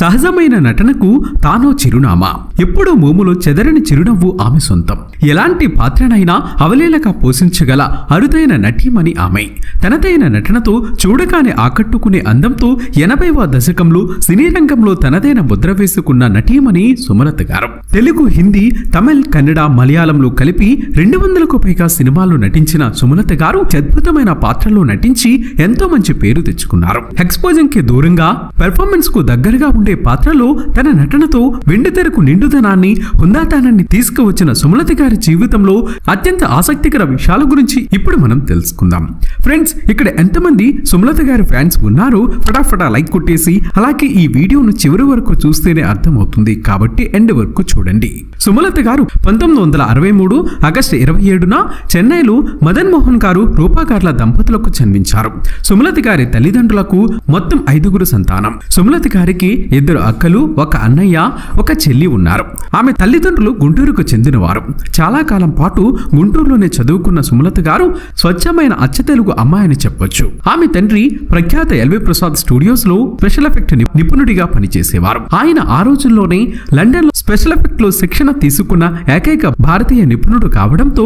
సహజమైన నటనకు తానో చిరునామా. ఎప్పుడూ మోములో చెదరని చిరునవ్వు ఆమె సొంతం. ఎలాంటి పాత్రనైనా అవలేలగా పోషించగల అరుదైన నటీమణి ఆమె. తనదైన నటనతో చూడగానే ఆకట్టుకునే అందంతో ఎనభైవ దశకంలో సినీ రంగంలో తనదైన ముద్ర వేసుకున్న నటీమణి సుమలత గారు. తెలుగు హిందీ తమిళ్ కన్నడ మలయాళంలో కలిపి రెండు వందలకు పైగా సినిమాల్లో నటించిన సుమలత గారు అద్భుతమైన పాత్రలో నటించి ఎంతో మంచి పేరు తెచ్చుకున్నారు. ఎక్స్పోజింగ్కి దూరంగా పెర్ఫార్మెన్స్కు దగ్గరగా ఉండే పాత్రలో తన నటనతో వెండితెరకు నిండుదనాన్ని హుందాతనాన్ని తీసుకువచ్చిన సుమలత గారి జీవితంలో అత్యంత ఆసక్తికర విషయాల గురించి ఇప్పుడు మనం తెలుసుకుందాం. ఫ్రెండ్స్ ఇక్కడ ఎంతమంది సుమలత గారి ఫ్యాన్స్ ఉన్నారో ఫటాఫటా లైక్ కొట్టేసి అలాగే ఈ వీడియోను చివరి వరకు చూస్తేనే అర్థమవుతుంది. కాబట్టి ఎండ్ వరకు చూడండి. సుమలత గారు పంతొమ్మిది వందల అరవై మూడు ఆగస్టు ఇరవై ఏడున చెన్నైలో మదన్ మోహన్ గారు రూపాగార్ల దంపతులకు జన్మించారు. సుమలత గారి తల్లిదండ్రులకు మొత్తం ఐదుగురు సంతానం. సుమలత గారికి ఇద్దరు అక్కలు ఒక అన్నయ్య ఒక చెల్లి ఉన్నారు. ఆమె తల్లిదండ్రులు గుంటూరుకు చెందినవారు. చాలా కాలం పాటు గుంటూరులోనే చదువుకున్న సుమలత గారు స్వచ్ఛమైన అచ్చ తెలుగు అమ్మాయిని చెప్పొచ్చు. ఆమె తండ్రి ప్రఖ్యాత ఎల్వి ప్రసాద్ స్టూడియోస్లో స్పెషల్ ఎఫెక్ట్ నిపుణుడిగా పనిచేసేవారు. ఆయన ఆ రోజుల్లోనే లండన్ స్పెషల్ ఎఫెక్ట్లో శిక్షణ తీసుకున్న ఏకైక భారతీయ నిపుణుడు కావడంతో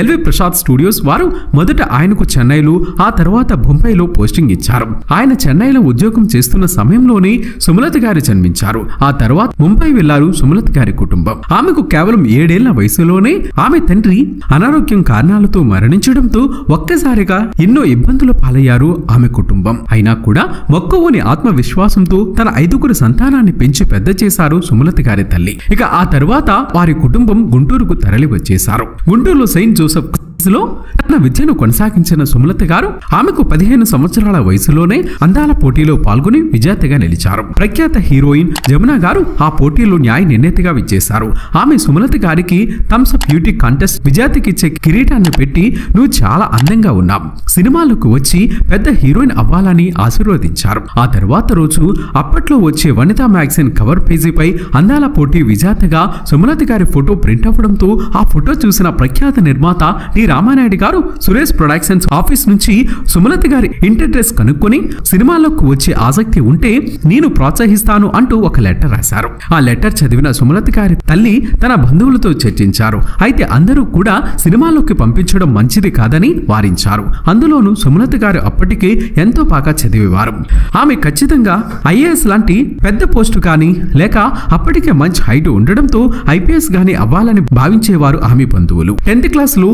ఎల్వి ప్రసాద్ స్టూడియోస్ వారు మొదట ఆయనకు చెన్నైలో ఆ తర్వాత బొంబాయిలో పోస్టింగ్ ఇచ్చారు. ఆయన చెన్నైలో ఉద్యోగం చేస్తున్న సమయంలోనే సుమలత గారు జన్మించారు. ఆ తర్వాత ముంబై వెళ్ళారు సుమలత గారి కుటుంబం. ఆమెకు కేవలం ఏడేళ్ళ వయసులోనే ఆమె తండ్రి అనారోగ్యం కారణాలతో మరణించడంతో ఒక్కసారిగా ఎన్నో ఇబ్బందులు పాలయ్యారు ఆమె కుటుంబం. అయినా కూడా మొక్కవోని ఆత్మవిశ్వాసంతో తన ఐదుగురు సంతానాన్ని పెంచి పెద్ద చేశారు సుమలత గారి తల్లి. ఇక ఆ తర్వాత వారి కుటుంబం గుంటూరుకు తరలి వచ్చేశారు. గుంటూరులో సెయింట్ జోసెఫ్ లో తన విద్యను కొనసాగించిన సుమలత గారు ఆమెకు పదిహేను సంవత్సరాల వయసులోనే అందాల పోటీలో పాల్గొని విజేతగా నిలిచారు. ప్రఖ్యాత హీరోయిన్ జమున గారు ఆ పోటీలో న్యాయ నిర్ణేతగా విచ్చేశారు. ఆమె సుమలత గారికి థమ్స్ అప్ బ్యూటీ కాంటెస్ట్ విజేతకిచ్చే కిరీటాన్ని పెట్టి నువ్వు చాలా అందంగా ఉన్నావు. సినిమాలకు వచ్చి పెద్ద హీరోయిన్ అవ్వాలని ఆశీర్వదించారు. ఆ తర్వాత రోజు అప్పట్లో వచ్చే వనితా మ్యాగజైన్ కవర్ పేజీపై అందాల పోటీ విజేతగా సుమలత గారి ఫోటో ప్రింట్ అవ్వడంతో ఆ ఫోటో చూసిన ప్రఖ్యాత నిర్మాత డి రామానాయుడు గారు సురేష్ ప్రొడక్షన్స్ ఆఫీస్ నుంచి సుమలత గారి ఇంటర్డ్రెస్ కనుక్కొని సినిమాలకు వచ్చే ఆసక్తి ఉంటే నేను ప్రోత్సహిస్తాను అంటూ ఒక లెటర్ రాశారు. ఆ లెటర్ చదివిన సుమలత గారి తల్లి తన బంధువులతో చర్చించారు. అయితే అందరూ కూడా సినిమాలోకి పంపించడం మంచిది కాదని వారించారు. అందులోనూ సుమలత గారు అప్పటికే ఎంతో బాగా చదివేవారు. ఆమె ఖచ్చితంగా ఐఏఎస్ లాంటి పెద్ద పోస్టు కానీ లేక అప్పటికే మంచి హైట్ ఉండడంతో ఐపీఎస్ గాని అవ్వాలని భావించేవారు ఆమె బంధువులు. టెన్త్ క్లాస్లో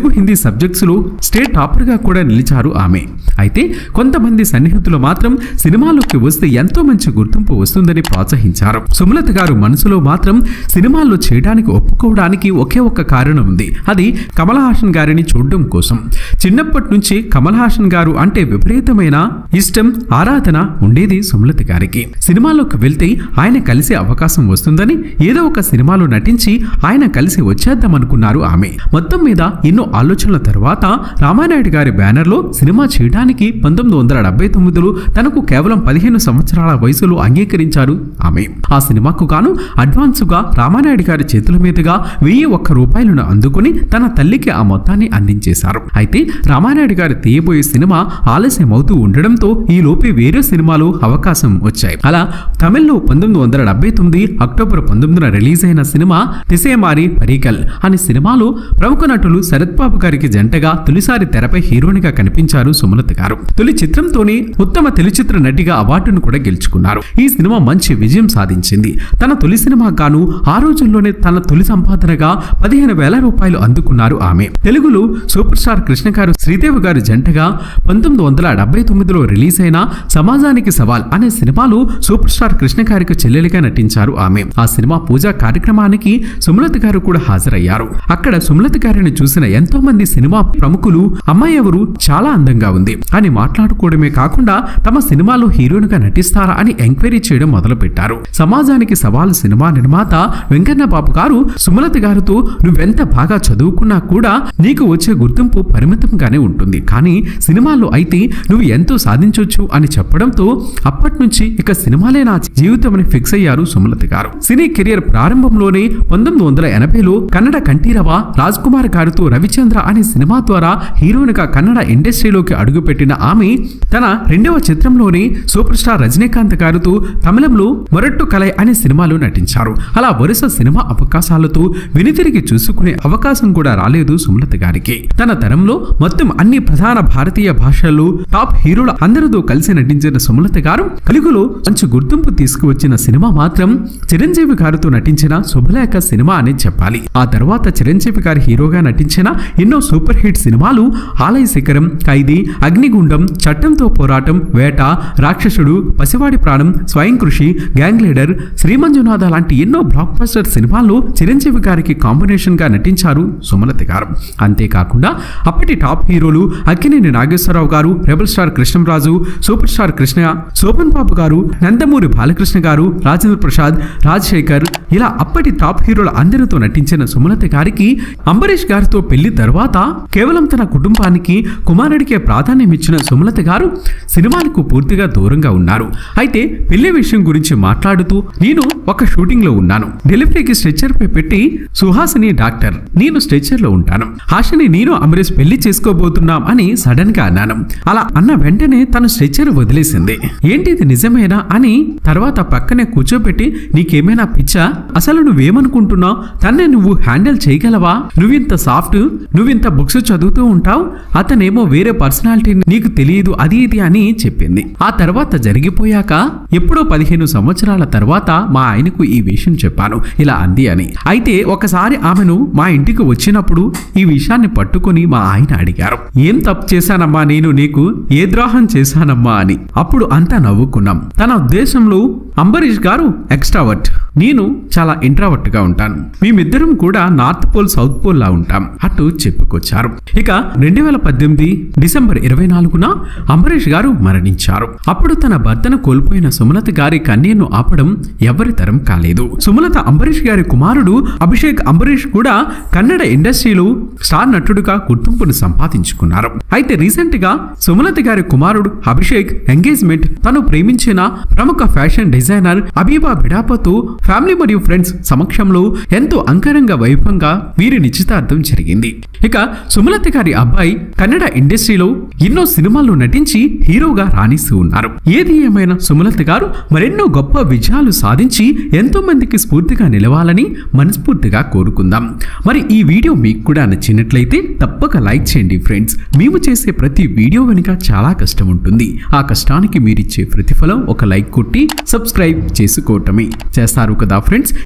తెలుగు హిందీ సబ్జెక్ట్స్లో స్టేట్ టాపర్గా కూడా నిలిచారు ఆమె. అయితే కొంతమంది సన్నిహితులు మాత్రం సినిమాలోకి వస్తే ఎంతో మంచి గుర్తింపు వస్తుందని ప్రోత్సహించారు. సుమలత గారు మనసులో మాత్రం సినిమాల్లో చేయడానికి ఒప్పుకోవడానికి ఒకే ఒక్క కారణం ఉంది. అది కమల్ హాసన్ గారిని చూడడం కోసం. చిన్నప్పటి నుంచి కమల్ హాసన్ గారు అంటే విపరీతమైన ఇష్టం ఆరాధన ఉండేది సుమలత గారికి. సినిమాలోకి వెళ్తే ఆయన కలిసే అవకాశం వస్తుందని ఏదో ఒక సినిమాలో నటించి ఆయన కలిసి వచ్చేద్దామనుకున్నారు ఆమె. మొత్తం మీద ఎన్నో ఆలోచనల తర్వాత రామానాయుడు గారి బ్యానర్లో సినిమా చేయడానికి పంతొమ్మిది వందల డెబ్బై తొమ్మిదిలో తనకు కేవలం పదిహేను సంవత్సరాల వయసులో అంగీకరించారు ఆమె. ఆ సినిమాకు గాను అడ్వాన్సుగా రామానాయుడు గారి చేతుల మీదుగా వెయ్యి ఒక్క రూపాయలను అందుకుని తన తల్లికి ఆ మొత్తాన్ని అందించేశారు. అయితే రామానాయుడు గారు తీయబోయే సినిమా ఆలస్యం అవుతూ ఉండడంతో ఈ లోపే వేరే సినిమాలు అవకాశం వచ్చాయి. అలా తమిళ్ళో పంతొమ్మిది వందల డెబ్బై తొమ్మిది అక్టోబర్ పంతొమ్మిదిన రిలీజ్ అయిన సినిమా తిసేమారి పరికల్ అనే సినిమాలో ప్రముఖ నటులు శరత్ బాబు గారికి జంటగా తొలిసారి తెరపై హీరోయిన్గా కనిపించారు సుమలత గారు. తొలి చిత్రంతోనే ఉత్తమ చిత్ర నటిగా అవార్డును కూడా గెలుచుకున్నారు. ఈ సినిమా మంచి విజయం సాధించింది. తన తొలి సినిమా గాను ఆ రోజుల్లోనే తన తొలి సంపాదనగా పదిహేను వేల రూపాయలు అందుకున్నారు ఆమె. తెలుగులో సూపర్ స్టార్ కృష్ణ గారు శ్రీదేవి గారు జంటగా పంతొమ్మిది వందల డెబ్బై తొమ్మిదిలో రిలీజ్ అయిన సమాజానికి సవాల్ అనే సినిమాలో సూపర్ స్టార్ కృష్ణ గారికి చెల్లెలిగా నటించారు ఆమె. ఆ సినిమా పూజా కార్యక్రమానికి సుమలత గారు కూడా హాజరయ్యారు. అక్కడ సుమలత గారిని చూసిన ఎంతో మంది సినిమా ప్రముఖులు అమ్మాయి ఎవరు చాలా అందంగా ఉంది. అని మాట్లాడుకోవడమే కాకుండా తమ సినిమాలో హీరోయిన్గా నటిస్తారా అని ఎంక్వైరీ చేయడం మొదలు పెట్టారు సమాజానికి సవాల్ సినిమా నిర్మాత వెంకన్న బాబు గారు సుమలత గారితో నువ్వెంత బాగా చదువుకున్నా కూడా నీకు వచ్చే గుర్తింపు పరిమితంగానే ఉంటుంది. కానీ సినిమాలో అయితే నువ్వు ఎంతో సాధించవచ్చు అని చెప్పడంతో అప్పటి నుంచి ఇక సినిమాలే నా జీవితం అని ఫిక్స్ అయ్యారు సుమలత గారు. సినీ కెరియర్ ప్రారంభంలోనే పంతొమ్మిది వందల ఎనభైలో కన్నడ కంఠీరవ రాజ్ కుమార్ గారితో రవిచంద్ర హరిశ్చంద్ర అనే సినిమా ద్వారా హీరోయిన్గా కన్నడ ఇండస్ట్రీలోకి అడుగుపెట్టిన ఆమె తన రెండవ చిత్రంలోనే సూపర్ స్టార్ రజనీకాంత్ గారితో తమిళంలో మొరట్టు కలై అనే సినిమాలో నటించారు. అలా వరుస సినిమా అవకాశాలతో వెనుతిరిగి చూసుకునే అవకాశం కూడా రాలేదు సుమలత గారికి. తన తరంలో మొత్తం అన్ని ప్రధాన భారతీయ భాషల్లో టాప్ హీరోల అందరితో కలిసి నటించిన సుమలత గారు తెలుగులో మంచి గుర్తింపు తీసుకువచ్చిన సినిమా మాత్రం చిరంజీవి గారితో నటించిన శుభలేఖ సినిమా అని చెప్పాలి. ఆ తర్వాత చిరంజీవి గారి హీరోగా నటించిన ఎన్నో సూపర్ హిట్ సినిమాలు ఆలయ శిఖరం ఖైదీ అగ్నిగుండం చట్టంతో పోరాటం వేట రాక్షసుడు పసివాడి ప్రాణం స్వయం కృషి గ్యాంగ్ లీడర్ శ్రీమంజునాథ లాంటి ఎన్నో బ్లాక్ బస్టర్ సినిమాల్లో చిరంజీవి గారికి కాంబినేషన్గా నటించారు సుమలత గారు. అంతేకాకుండా అప్పటి టాప్ హీరోలు Akkineni Nageswara Rao garu rebel star Krishnam Raju super star Krishna Sobhan Babu garu Nandamuri Balakrishna గారు రాజేంద్ర ప్రసాద్ రాజశేఖర్ ఇలా అప్పటి టాప్ హీరోల అందరితో నటించిన సుమలత గారికి అంబరీష్ గారితో పెళ్ళి తర్వాత కేవలం తన కుటుంబానికి కుమారుడికే ప్రాధాన్యం ఇచ్చిన సుమలత గారు సినిమాలకు పూర్తిగా దూరంగా ఉన్నారు. అయితే పెళ్ళి విషయం గురించి మాట్లాడుతూ నేను ఒక షూటింగ్లో ఉన్నాను. డెలివరీకి స్ట్రెచ్చర్ పై పెట్టి సుహాసిని డాక్టర్ నేను స్ట్రెచ్చర్లో ఉంటాను. హాషిని నేను అమరేష్ పెళ్ళి చేసుకోబోతున్నాం అని సడన్గా అన్నాను. అలా అన్న వెంటనే తను స్ట్రెచ్చర్ వదిలేసింది. ఏంటి ఇది నిజమేనా? అని తర్వాత పక్కనే కూర్చోబెట్టి నీకేమైనా పిచ్చా? అసలు నువ్వేమనుకుంటున్నావు? తన్నే నువ్వు హ్యాండిల్ చేయగలవా? నువ్వింత సాఫ్ట్ నువ్వింత బుక్స్ చదువుతూ ఉంటావు? అతనేమో వేరే పర్సనాలిటీ నీకు తెలియదు అది ఇది అని చెప్పింది. ఆ తర్వాత జరిగిపోయాక ఎప్పుడో పదిహేను సంవత్సరాల తర్వాత మా ఆయనకు ఈ విషయం చెప్పాను. ఇలా అంది అని. అయితే ఒకసారి ఆమెను మా ఇంటికి వచ్చినప్పుడు ఈ విషయాన్ని పట్టుకొని మా ఆయన అడిగారు. ఏం తప్పు చేశానమ్మా నేను? నీకు ఏ ద్రోహం చేశానమ్మా? అని. అప్పుడు అంతా నవ్వుకున్నాం. తన ఉద్దేశంలో అంబరీష్ గారు ఎక్స్ట్రావర్ట్ నేను చాలా ఇంట్రావర్ట్గా ఉంటాను. మేమిద్దరం కూడా నార్త్ పోల్ సౌత్ పోల్ లా ఉంటాం. అటు చెప్పుకొచ్చారు. ఇక రెండు వేల పద్దెనిమిది డిసెంబర్ ఇరవై నాలుగున అంబరీష్ గారు మరణించారు. అప్పుడు తన భర్తను కోల్పోయిన సుమలత గారి కన్నీను ఆపడం ఎవరి తరం కాలేదు. సుమలత అంబరీష్ గారి కుమారుడు అభిషేక్ అంబరీష్ కూడా కన్నడ ఇండస్ట్రీలో స్టార్ నటుడుగా గుర్తింపును సంపాదించుకున్నారు. అయితే రీసెంట్గా సుమలత గారి కుమారుడు అభిషేక్ ఎంగేజ్మెంట్ తను ప్రేమించిన ప్రముఖ ఫ్యాషన్ డిజైనర్ అబీబా బిడాపతో ఫ్యామిలీ మరియు ఫ్రెండ్స్ సమక్షంలో ఎంతో అంకరంగ వైభవంగా వీరి నిశ్చితార్థం జరిగింది. ఇక సుమలత గారి అబ్బాయి కన్నడ ఇండస్ట్రీలో ఎన్నో సినిమాల్లో నటించి హీరోగా రాణిస్తూ ఉన్నారు. ఏది ఏమైనా సుమలత గారు మరెన్నో గొప్ప విజయాలు సాధించి ఎంతో మందికి స్ఫూర్తిగా నిలవాలని మనస్ఫూర్తిగా కోరుకుందాం. మరి ఈ వీడియో మీకు కూడా నచ్చినట్లయితే తప్పక లైక్ చేయండి ఫ్రెండ్స్. మేము చేసే ప్రతి వీడియో వెనుక చాలా కష్టం ఉంటుంది. ఆ కష్టానికి మీరిచ్చే ప్రతిఫలం ఒక లైక్ కొట్టి సబ్స్క్రైబ్ చేసుకోవటమే. చేస్తారు. కదా ఫ్రెండ్స్